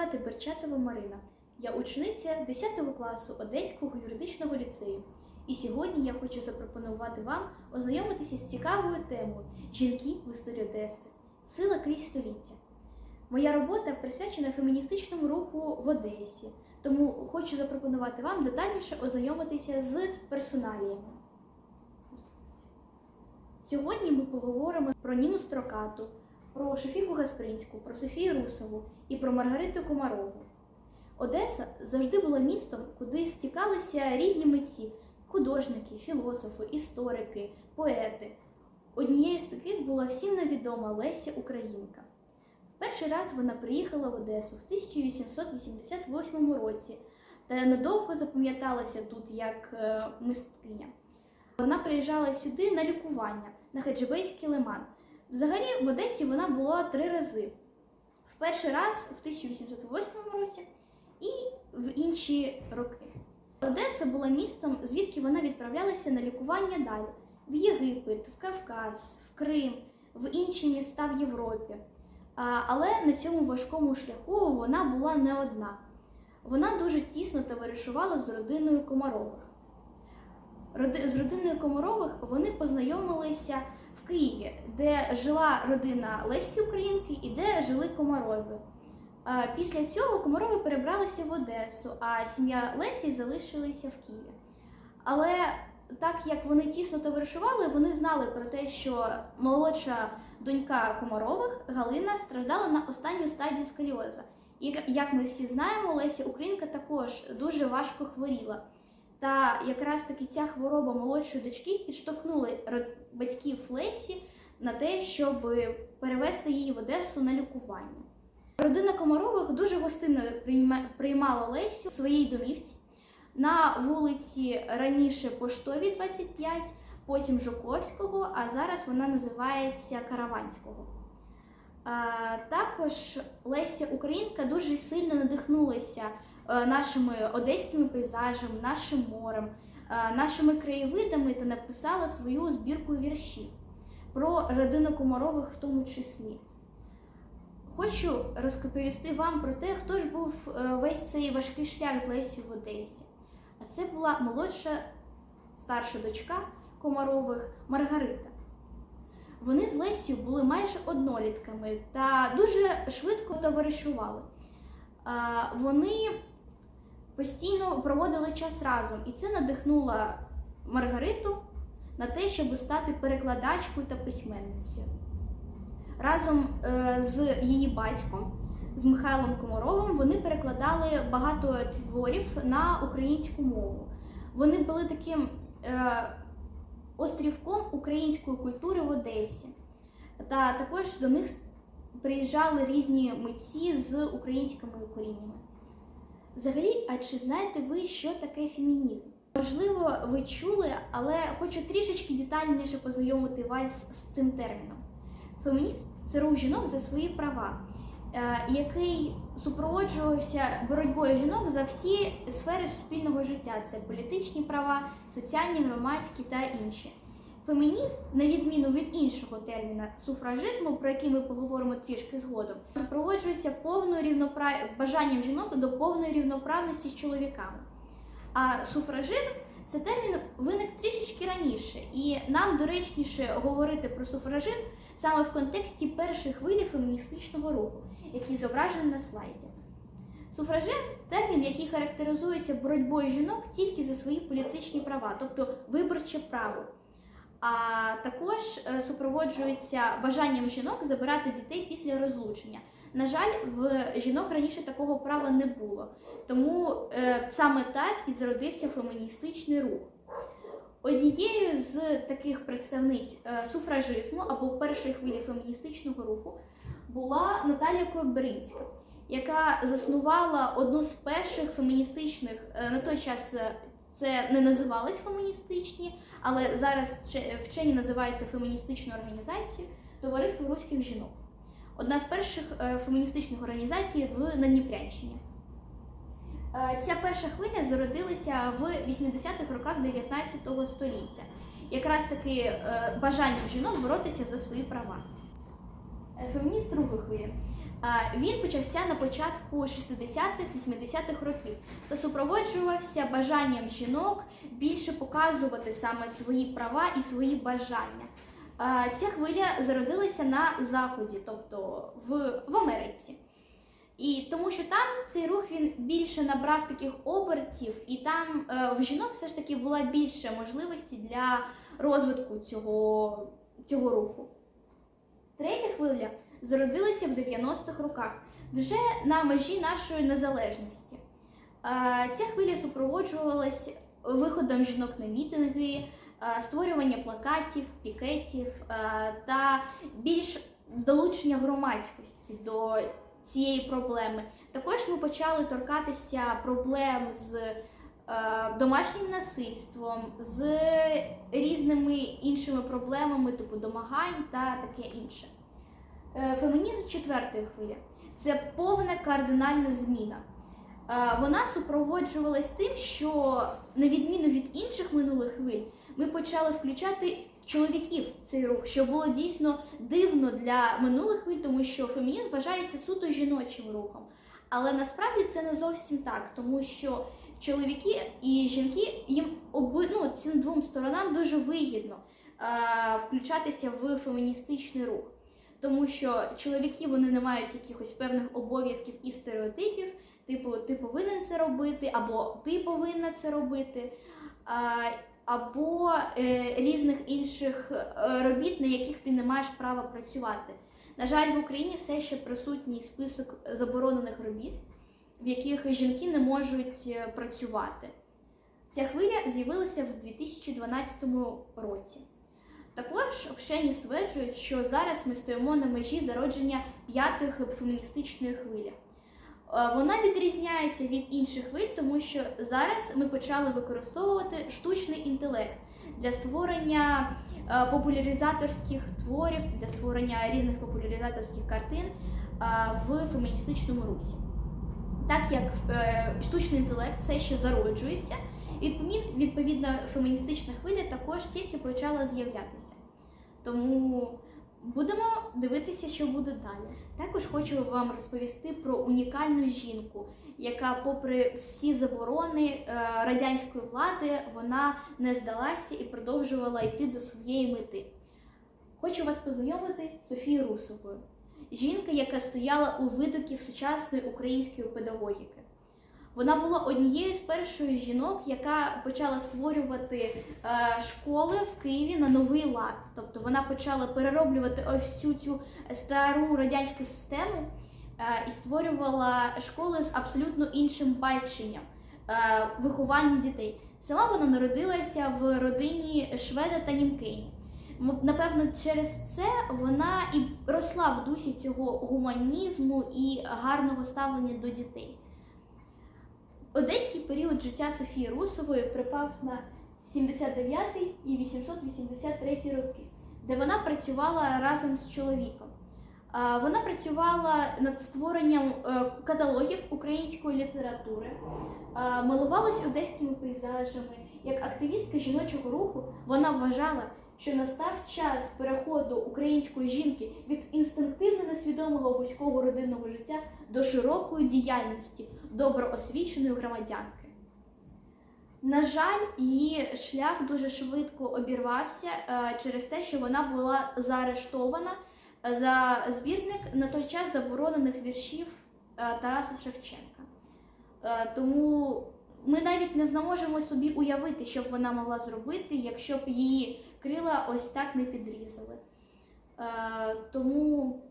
звати Берчатова Марина. Я учениця 10 класу Одеського юридичного ліцею. І сьогодні я хочу запропонувати вам ознайомитися з цікавою темою Жінки в історії Одеси. Сила крізь століття. Моя робота присвячена феміністичному руху в Одесі, тому хочу запропонувати вам детальніше ознайомитися з персоналіями. Сьогодні ми поговоримо про Ніну Строкату, про Шефіку Гаспринську, про Софію Русову і про Маргариту Комарову. Одеса завжди була містом, куди стікалися різні митці, художники, філософи, історики, поети. Однією з таких була всім невідома Леся Українка. В перший раз вона приїхала в Одесу в 1888 році та надовго запам'яталася тут як е, мисткиня. Вона приїжджала сюди на лікування на Хаджибейський лиман. Взагалі в Одесі вона була три рази. В перший раз в 1808 році і в інші роки. Одеса була містом, звідки вона відправлялася на лікування далі в Єгипет, в Кавказ, в Крим, в інші міста в Європі. Але на цьому важкому шляху вона була не одна. Вона дуже тісно товаришувала з родиною Комарових. З родиною Комарових вони познайомилися в Києві, де жила родина Лесі Українки і де жили Комарови. Після цього Комарови перебралися в Одесу, а сім'я Лесі залишилася в Києві. Але так як вони тісно товаришували, вони знали про те, що молодша донька Комарових Галина страждала на останню стадію сколіоза. І як ми всі знаємо, Леся Українка також дуже важко хворіла. Та якраз таки ця хвороба молодшої дочки підштовхнули ро- батьків Лесі на те, щоб перевести її в Одесу на лікування. Родина Комарових дуже гостинно приймала Лесю в своїй домівці на вулиці раніше Поштовій, 25, потім Жуковського, а зараз вона називається Караванського. Також Леся Українка дуже сильно надихнулася е, нашими одеськими пейзажами, нашим морем, нашими краєвидами та написала свою збірку віршів про родину Комарових в тому числі. Хочу розповісти вам про те, хто ж був е, весь цей важкий шлях з Лесю в Одесі. А це була молодша старша дочка Комарових Маргарита. Вони з Лесю були майже однолітками та дуже швидко товаришували. Вони постійно проводили час разом, і це надихнуло Маргариту на те, щоб стати перекладачкою та письменницею. Разом е, з її батьком, з Михайлом Комаровим, вони перекладали багато творів на українську мову. Вони були таким е, острівком української культури в Одесі. Та також до них приїжджали різні митці з українськими коріннями. Взагалі, а чи знаєте ви, що таке фемінізм? Можливо, ви чули, але хочу трішечки детальніше познайомити вас з цим терміном. Фемінізм це рух жінок за свої права, е, який супроводжувався боротьбою жінок за всі сфери суспільного життя: це політичні права, соціальні, громадські та інші. Фемінізм, на відміну від іншого терміна суфражизму, про який ми поговоримо трішки згодом, супроводжується повною рівнопра... бажанням жінок до повної рівноправності з чоловіками. А суфражизм це термін виник трішечки раніше, і нам доречніше говорити про суфражизм саме в контексті першої хвилі феміністичного руху, який зображений на слайді. Суфражизм термін, який характеризується боротьбою жінок тільки за свої політичні права, тобто виборче право. А також е, супроводжується бажанням жінок забирати дітей після розлучення. На жаль, в жінок раніше такого права не було, тому е, саме так і зародився феміністичний рух. Однією з таких представниць е, суфражизму або першої хвилі феміністичного руху була Наталія Кобринська, яка заснувала одну з перших феміністичних на той час. Це не називались феміністичні, але зараз вчені називаються феміністичною організацією Товариство руських жінок. Одна з перших е, феміністичних організацій в Надніпрянщині. Е, Ця перша хвиля зародилася в 80-х роках 19 століття, якраз таки е, бажанням жінок боротися за свої права. Фемініст другої хвилі. Він почався на початку 60-х-80-х років та супроводжувався бажанням жінок більше показувати саме свої права і свої бажання. Ця хвиля зародилася на заході, тобто в, в Америці. І тому що там цей рух він більше набрав таких обертів, і там е, в жінок все ж таки була більше можливості для розвитку цього, цього руху. Третя хвиля зародилася в 90-х роках, вже на межі нашої незалежності. Е, Ця хвиля супроводжувалась виходом жінок на мітинги, е, створювання плакатів, пікетів е, та більш долучення громадськості до цієї проблеми. Також ми почали торкатися проблем з домашнім насильством, з різними іншими проблемами, типу домагань та таке інше. Е, Фемінізм четвертої хвилі це повна кардинальна зміна. Е, Вона супроводжувалась тим, що на відміну від інших минулих хвиль, ми почали включати чоловіків в цей рух, що було дійсно дивно для минулих хвиль, тому що фемінізм вважається суто жіночим рухом. Але насправді це не зовсім так, тому що чоловіки і жінки їм оби, ну, цим двом сторонам дуже вигідно е, включатися в феміністичний рух. Тому що чоловіки вони не мають якихось певних обов'язків і стереотипів, типу, ти повинен це робити, або ти повинна це робити, або е, різних інших е, робіт, на яких ти не маєш права працювати. На жаль, в Україні все ще присутній список заборонених робіт, в яких жінки не можуть е, працювати. Ця хвиля з'явилася в 2012 році. Також вчені стверджують, що зараз ми стоїмо на межі зародження п'ятої феміністичної хвилі. Е, Вона відрізняється від інших хвиль, тому що зараз ми почали використовувати штучний інтелект для створення е, популяризаторських творів, для створення різних популяризаторських картин е, в феміністичному русі. Так як штучний інтелект все ще зароджується, відповідно, відповідно феміністична хвиля також тільки почала з'являтися. Тому будемо дивитися, що буде далі. Також хочу вам розповісти про унікальну жінку, яка, попри всі заборони е, радянської влади, вона не здалася і продовжувала йти до своєї мети. Хочу вас познайомити з Софією Русовою, жінка, яка стояла у видоків сучасної української педагогіки. Вона була однією з перших жінок, яка почала створювати е, школи в Києві на новий лад. Тобто вона почала перероблювати ось цю цю стару радянську систему е, і створювала школи з абсолютно іншим баченням е, виховання дітей. Сама вона народилася в родині Шведа та Німкені. М- Напевно, через це вона і росла в дусі цього гуманізму і гарного ставлення до дітей. Одеський період життя Софії Русової припав на 79 і 883 роки, де вона працювала разом з чоловіком. Вона працювала над створенням е, каталогів української літератури, милувалась одеськими пейзажами. Як активістка жіночого руху вона вважала, що настав час переходу української жінки від інстинктивно несвідомого вузького родинного життя до широкої діяльності доброосвіченої громадянки. На жаль, її шлях дуже швидко обірвався е, через те, що вона була заарештована е, за збірник на той час заборонених віршів е, Тараса Шевченка. Тому ми навіть не зможемо собі уявити, що б вона могла зробити, якщо б її крила ось так не підрізали. Е, Тому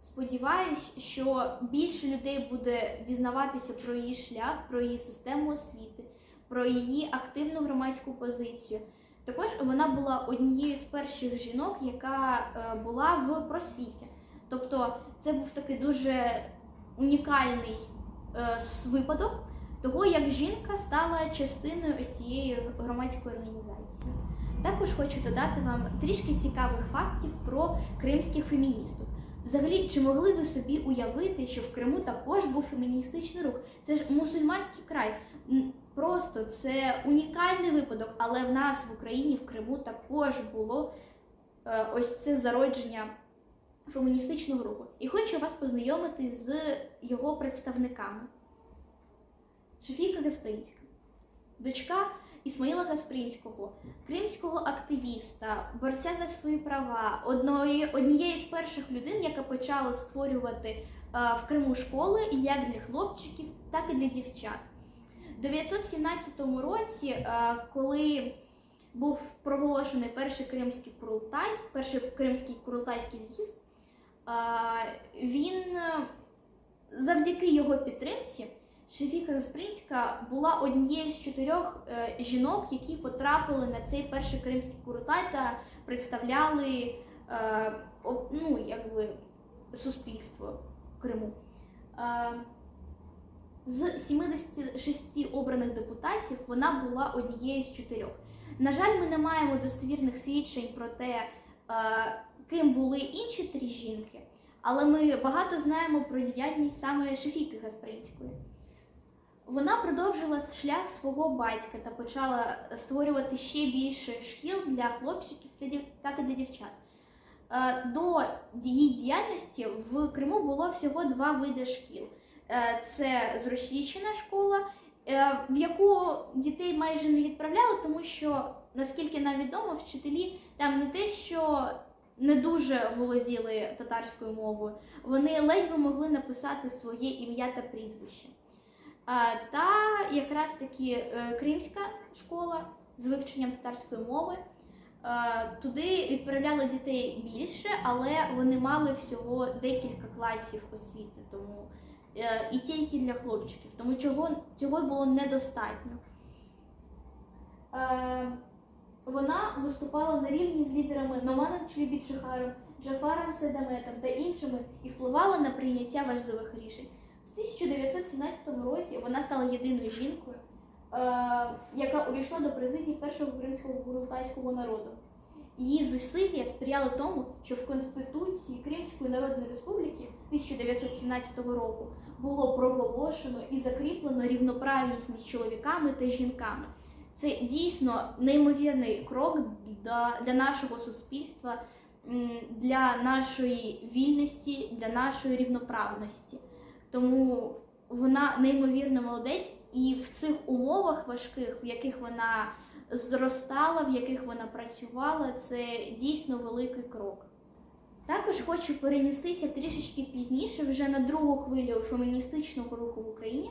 сподіваюсь, що більше людей буде дізнаватися про її шлях, про її систему освіти, про її активну громадську позицію. Також вона була однією з перших жінок, яка е, була в просвіті. Тобто це був такий дуже унікальний е, випадок того, як жінка стала частиною цієї громадської організації. Також хочу додати вам трішки цікавих фактів про кримських феміністок. Взагалі, чи могли ви собі уявити, що в Криму також був феміністичний рух? Це ж мусульманський край. Просто це унікальний випадок, але в нас в Україні, в Криму також було е, ось це зародження феміністичного руху. І хочу вас познайомити з його представниками. Шефіка Гаспринська, дочка Ісмаїла Гаспринського, кримського активіста, борця за свої права, одної, однієї з перших людей, яка почала створювати е, в Криму школи як для хлопчиків, так і для дівчат. У 917 році, е, коли був проголошений перший кримський курултай, перший кримський курултайський з'їзд, е, він завдяки його підтримці Шефіка Гаспринська була однією з чотирьох е, жінок, які потрапили на цей перший кримський курултай та представляли е, ну, якби, суспільство Криму. Е, з 76 обраних депутатів вона була однією з чотирьох. На жаль, ми не маємо достовірних свідчень про те, ким були інші три жінки, але ми багато знаємо про діяльність саме Шефіки Гаспринської. Вона продовжила шлях свого батька та почала створювати ще більше шкіл для хлопчиків так і для дівчат. Е, До її діяльності в Криму було всього два види шкіл. Е, Це Зрощічена школа, е, в яку дітей майже не відправляли, тому що, наскільки нам відомо, вчителі там не те, що не дуже володіли татарською мовою, вони ледве могли написати своє ім'я та прізвище. Та якраз таки е, кримська школа з вивченням татарської мови. Е, Туди відправляли дітей більше, але вони мали всього декілька класів освіти, тому е, і тільки для хлопчиків, тому чого, цього було недостатньо. Вона виступала на рівні з лідерами Номаном Чвібітшихаром, Джафаром Седаметом та іншими і впливала на прийняття важливих рішень. У 1917 році вона стала єдиною жінкою, е, яка увійшла до президії першого кримського бурултайського народу. Її зусилля сприяли тому, що в Конституції Кримської Народної Республіки 1917 року було проголошено і закріплено рівноправність між чоловіками та жінками. Це дійсно неймовірний крок для нашого суспільства, для нашої вільності, для нашої рівноправності. Тому вона неймовірно молодець, і в цих умовах важких, в яких вона зростала, в яких вона працювала, це дійсно великий крок. Також хочу перенестися трішечки пізніше, вже на другу хвилю феміністичного руху в Україні,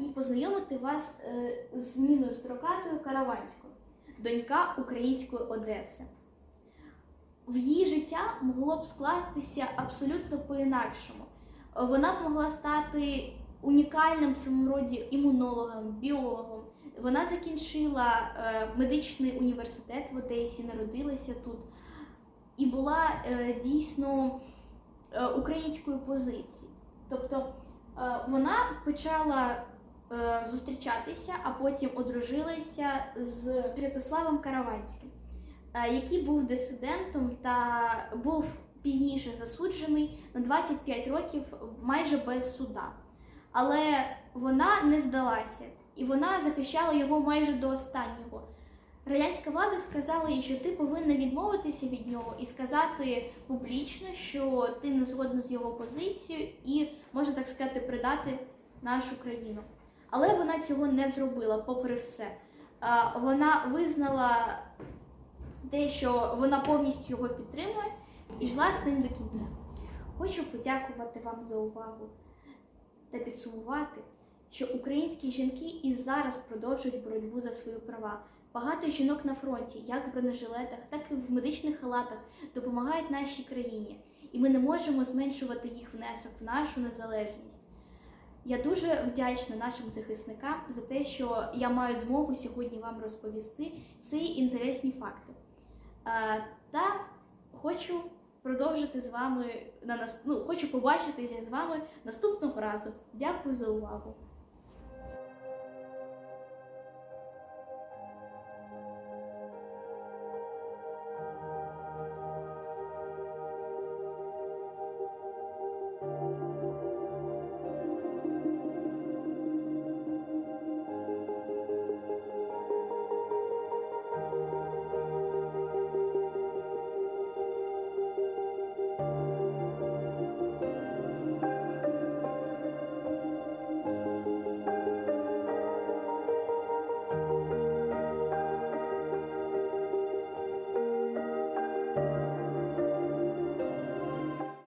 і познайомити вас е, з Ніною Строкатою Караванською, донька української Одеси. В її життя могло б скластися абсолютно по-інакшому. Вона б могла стати унікальним в своєму роді імунологом, біологом. Вона закінчила е, медичний університет в Одесі, народилася тут і була е, дійсно е, української позиції. Тобто вона почала зустрічатися, а потім одружилася з Святославом Караванським, який був дисидентом та був пізніше засуджений на 25 років майже без суда. Але вона не здалася, і вона захищала його майже до останнього. Радянська влада сказала їй, що ти повинна відмовитися від нього і сказати публічно, що ти не згодна з його позицією і, можна так сказати, предати нашу країну. Але вона цього не зробила, попри все. Вона визнала те, що вона повністю його підтримує і йшла з ним до кінця. Хочу подякувати вам за увагу та підсумувати, що українські жінки і зараз продовжують боротьбу за свої права. Багато жінок на фронті, як в бронежилетах, так і в медичних халатах, допомагають нашій країні, і ми не можемо зменшувати їх внесок в нашу незалежність. Я дуже вдячна нашим захисникам за те, що я маю змогу сьогодні вам розповісти ці інтересні факти. Е, Та хочу продовжити з вами на нас... ну, хочу побачитися з вами наступного разу. Дякую за увагу.